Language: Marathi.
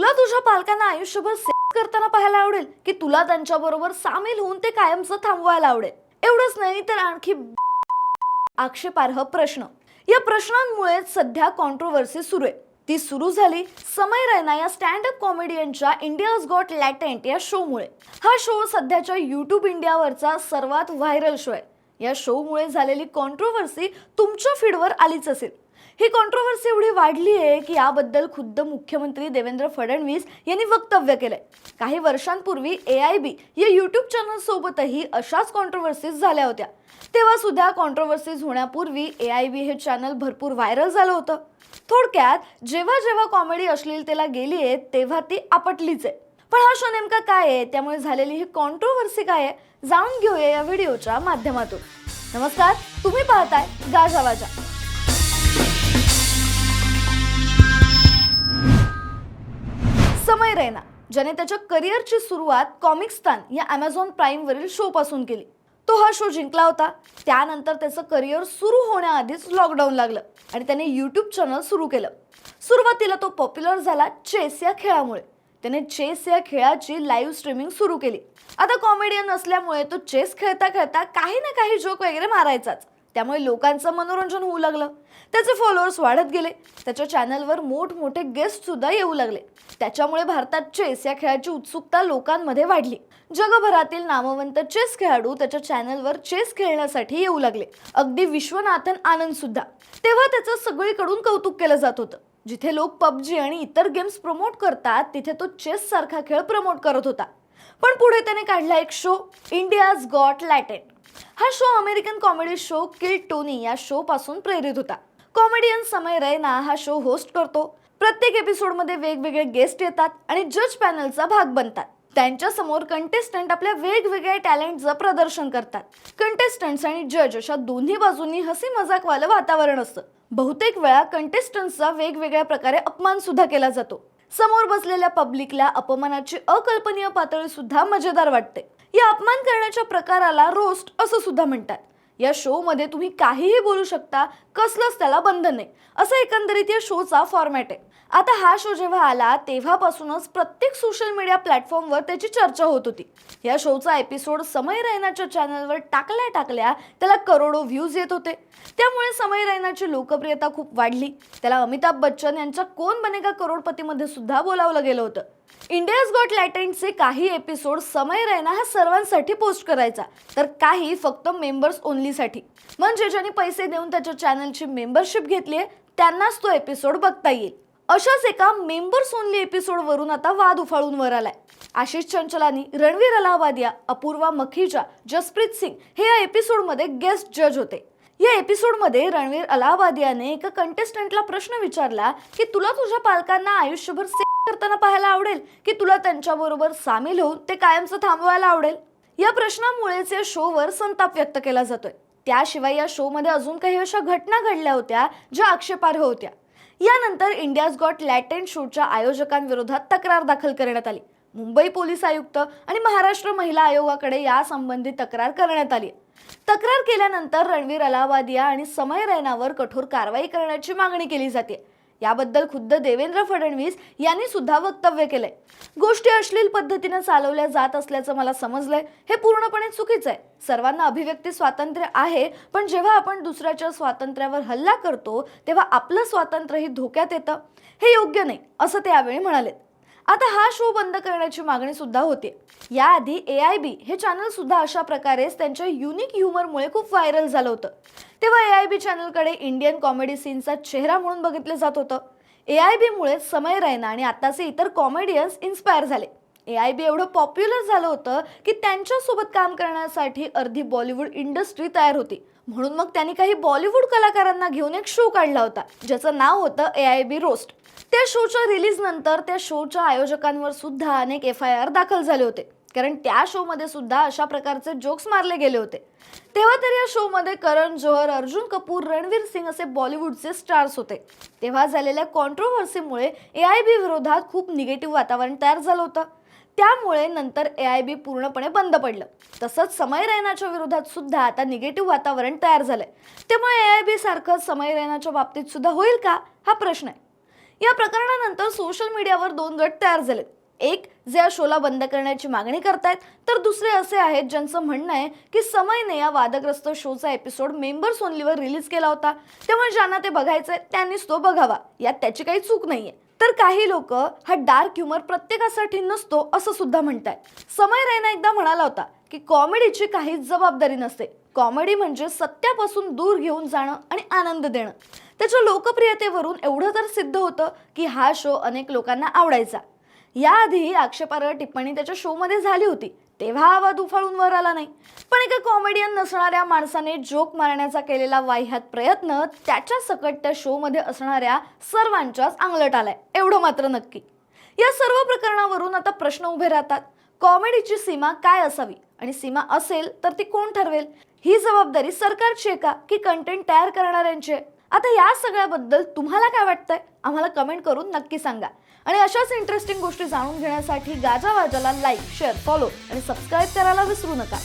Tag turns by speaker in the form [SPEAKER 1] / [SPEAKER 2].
[SPEAKER 1] तुला तुझ्या पालकांना आयुष्यभर सेक्स करताना पाहायला आवडेल की तुला त्यांच्याबरोबर सामील होऊन ते कायमचं थांबवायला आवडेल. एवढंच नाही तर आणखी आक्षेपार्ह प्रश्न. या प्रश्नांमुळे सध्या कॉन्ट्रोवर्सी सुरू आहे. ती सुरू झाली समय रैना या स्टँड अप कॉमेडियनच्या इंडियाज गॉट लॅटेंट या शोमुळे हा शो सध्याच्या यूट्यूब इंडियावरचा सर्वात व्हायरल शो आहे. या शोमुळे झालेली कॉन्ट्रोवर्सी तुमच्या फीडवर आलीच असेल. ही कॉन्ट्रोवर्सी एवढी वाढली आहे की याबद्दल खुद्द मुख्यमंत्री देवेंद्र फडणवीस यांनी वक्तव्य केलंय. काही वर्षांपूर्वी ए आय बी या युट्यूब चॅनल सोबतही अशाच कॉन्ट्रोवर्सीज झाल्या होत्या. तेव्हा सुद्धा कॉन्ट्रोवर्सीज होण्यापूर्वी ए आय बी हे चॅनल भरपूर व्हायरल झालं होतं. थोडक्यात जेव्हा जेव्हा कॉमेडी अश्लीलतेला गेली आहे तेव्हा ती आपटलीच आहे. पण हा शो नेमका काय आहे? त्यामुळे झालेली ही कॉन्ट्रोवर्सी काय आहे? जाणून घेऊया या व्हिडिओच्या माध्यमातून. नमस्कार तुम्ही पाहताय गाजावाजा समय रैना ज्याने त्याच्या करिअरची सुरुवात कॉमिक्सतान या अमेझॉन प्राईमवरील शो पासून केली. तो हा शो जिंकला होता. त्यानंतर त्याचं करिअर सुरू होण्याआधीच लॉकडाऊन लागलं आणि त्याने यूट्यूब चॅनल सुरू केलं. सुरुवातीला तो पॉप्युलर झाला चेस या खेळामुळे. त्याने चेस या खेळाची लाईव्ह स्ट्रीमिंग सुरू केली. आता कॉमेडियन असल्यामुळे तो चेस खेळता खेळता काही ना काही जोक वगैरे मारायचाच. त्यामुळे लोकांचं मनोरंजन होऊ लागलं. त्याचे फॉलोअर्स वाढत गेले. त्याच्या चॅनलवर मोठमोठे गेस्टसुद्धा येऊ लागले. त्याच्यामुळे भारतात चेस या खेळाची उत्सुकता लोकांमध्ये वाढली. जगभरातील नामवंत चेस खेळाडू त्याच्या चॅनलवर चेस खेळण्यासाठी येऊ लागले. अगदी विश्वनाथन आनंद सुद्धा. तेव्हा त्याचं सगळीकडून कौतुक केलं जात होतं. जिथे लोक पबजी आणि इतर गेम्स प्रमोट करतात तिथे तो चेस सारखा खेळ प्रमोट करत होता. पण पुढे त्याने काढला एक शो इंडियाज गॉट लॅटेंट हा show American comedy show kill Tony या शो पासून प्रेरित होता. कॉमेडियन समय रैना हा शो होस्ट करतो. प्रत्येक एपिसोडमध्ये वेगवेगळे गेस्ट येतात आणि जज पॅनलचा भाग बनतात. त्यांच्यासमोर कंटेस्टंट आपल्या वेगवेगळ्या टॅलेंटचं प्रदर्शन करतात. कंटेस्टंट्स आणि जज अशा दोन्ही बाजूंनी हसी मजाकवालं वातावरण असतं. बहुतेक वेळा कंटेस्टंट्सचा वेगवेगळ्या प्रकारे अपमान सुद्धा केला जातो. समोर बसलेल्या पब्लिकला अपमानाची अकल्पनीय पातळी सुद्धा मजेदार वाटते. या अपमान करण्याच्या प्रकाराला रोस्ट असं सुद्धा म्हणतात. या शोमध्ये तुम्ही काहीही बोलू शकता कसलंच त्याला बंधन नाही. असं एकंदरीत या शोचा फॉर्मॅट आहे. आता हा शो जेव्हा आला तेव्हापासूनच प्रत्येक सोशल मीडिया प्लॅटफॉर्मवर त्याची चर्चा होत होती. या शोचा एपिसोड समय रैनाच्या चॅनलवर टाकल्या टाकल्या त्याला करोडो व्ह्यूज येत होते. त्यामुळे समय रैनाची लोकप्रियता खूप वाढली. त्याला अमिताभ बच्चन यांच्या कोण बनेगा करोडपतीमध्ये सुद्धा बोलावलं गेलं होतं. इंडियाज गॉट लॅटेंटचे काही एपिसोड समय रैना हा सर्वांसाठी पोस्ट करायचा. तर काही फक्त मेंबर्स ओनलीसाठी म्हणजे ज्यांनी पैसे देऊन त्याच्या चॅनलची मेंबरशिप घेतली आहे त्यांनाच तो एपिसोड बघता येईल. अशाच एका मेंबर्स ओनली एपिसोडवरून आता वाद उफाळून वर आलाय. आशिष चंचलानी रणवीर अलाहाबादिया अपूर्वा मखीजा जसप्रीत सिंग हे या एपिसोडमध्ये गेस्ट जज होते. या एपिसोडमध्ये रणवीर अलाहाबादियाने एका कंटेस्टंटला प्रश्न विचारला की तुला तुझ्या पालकांना आयुष्यभर करताना पाहायला आवडेल की तुला त्यांच्याबरोबर सामील होऊन ते कायमचं थांबवायला आवडेल? या प्रश्नामुळेच या शोवर संताप व्यक्त केला जातोय. त्याशिवाय या शोमध्ये अजून काही अशा घटना घडल्या होत्या ज्या आक्षेपार्ह होत्या. यानंतर इंडियाज गॉट लॅटेंट शोच्या आयोजकांविरोधात तक्रार दाखल करण्यात आली. मुंबई पोलीस आयुक्त आणि महाराष्ट्र महिला आयोगाकडे यासंबंधी तक्रार करण्यात आली. तक्रार केल्यानंतर रणवीर अलावादिया आणि समय रैनावर कठोर कारवाई करण्याची मागणी केली जाते. याबद्दल खुद्द देवेंद्र फडणवीस यांनी सुद्धा वक्तव्य केलंय. गोष्टी अश्लील पद्धतीने चालवल्या जात असल्याचं मला समजलंय. हे पूर्णपणे चुकीचं आहे सर्वांना अभिव्यक्ती स्वातंत्र्य आहे पण जेव्हा आपण दुसऱ्याच्या स्वातंत्र्यावर हल्ला करतो तेव्हा आपलं स्वातंत्र्यही धोक्यात येतं. हे योग्य नाही असं ते यावेळी म्हणाले आता हा शो बंद करण्याची मागणी सुद्धा होते. याआधी ए आय बी हे चॅनल सुद्धा अशा प्रकारेच त्यांच्या युनिक ह्युमरमुळे खूप व्हायरल झालं होतं. तेव्हा ए आय बी चॅनलकडे इंडियन कॉमेडी सीनचा चेहरा म्हणून बघितलं जात होतं. ए आय बीमुळे समय रायना आणि आताचे इतर कॉमेडियन्स इन्स्पायर झाले. ए आय बी एवढं पॉप्युलर झालं होतं की त्यांच्यासोबत काम करण्यासाठी अर्धी बॉलिवूड इंडस्ट्री तयार होती. म्हणून मग त्यांनी काही बॉलिवूड कलाकारांना घेऊन एक शो काढला होता ज्याचं नाव होतं ए आय बी रोस्ट त्या शोच्या रिलीज नंतर त्या शोच्या आयोजकांवर सुद्धा अनेक एफ आय आर दाखल झाले होते. कारण त्या शोमध्ये सुद्धा अशा प्रकारचे जोक्स मारले गेले होते. तेव्हा तर या शोमध्ये करण जोहर अर्जुन कपूर रणवीर सिंग असे बॉलिवूडचे स्टार्स होते. तेव्हा झालेल्या कॉन्ट्रोव्हर्सीमुळे ए आय बी विरोधात खूप निगेटिव्ह वातावरण तयार झालं होतं. त्यामुळे नंतर ए आय बी पूर्णपणे बंद पडलं. तसंच समय रैनाच्या विरोधात सुद्धा आता निगेटिव्ह वातावरण तयार झालंय. त्यामुळे ए आय बी सारखं समय रैनाच्या बाबतीत सुद्धा होईल का? हा प्रश्न आहे. या प्रकरणानंतर सोशल मीडियावर दोन गट तयार झाले एक जे या शोला बंद करण्याची मागणी करतायत तर दुसरे असे आहेत ज्यांचं म्हणणं आहे की समयने या वादग्रस्त शोचा एपिसोड मेंबर सोनलीवर रिलीज केला होता. त्यामुळे ज्यांना ते बघायचंय त्यांनीच तो बघावा. यात त्याची काही चूक नाहीये. तर काही लोक हा डार्क ह्युमर प्रत्येकासाठी नसतो असं सुद्धा म्हणतायत. समय रैना एकदा म्हणाला होता की कॉमेडीची काहीच जबाबदारी नसते. कॉमेडी म्हणजे सत्यापासून दूर घेऊन जाणं आणि आनंद देणं. त्याच्या लोकप्रियतेवरून एवढं तर सिद्ध होतं की हा शो अनेक लोकांना आवडायचा. याआधी आक्षेपार्ह टिप्पणी त्याच्या शोमध्ये झाली होती. तेव्हा आवाज उफाळून वर आला नाही. पण एका कॉमेडियन नसणाऱ्या माणसाने जोक मारण्याचा केलेला वाह्यात प्रयत्न त्याच्या सकट त्या शोमध्ये असणाऱ्या सर्वांच्याच अंगलट आलाय. एवढं मात्र नक्की. या सर्व प्रकरणावरून आता प्रश्न उभे राहतात. कॉमेडीची सीमा काय असावी? आणि सीमा असेल तर ती कोण ठरवेल? ही जबाबदारी सरकारची आहे का? की कंटेंट तयार करणाऱ्यांची आहे? आता या सगळ्याबद्दल तुम्हाला काय वाटतंय? आम्हाला कमेंट करून नक्की सांगा. आणि अशाच इंटरेस्टिंग गोष्टी जाणून घेण्यासाठी गाजावाजाला लाईक शेअर फॉलो आणि सबस्क्राईब करायला विसरू नका.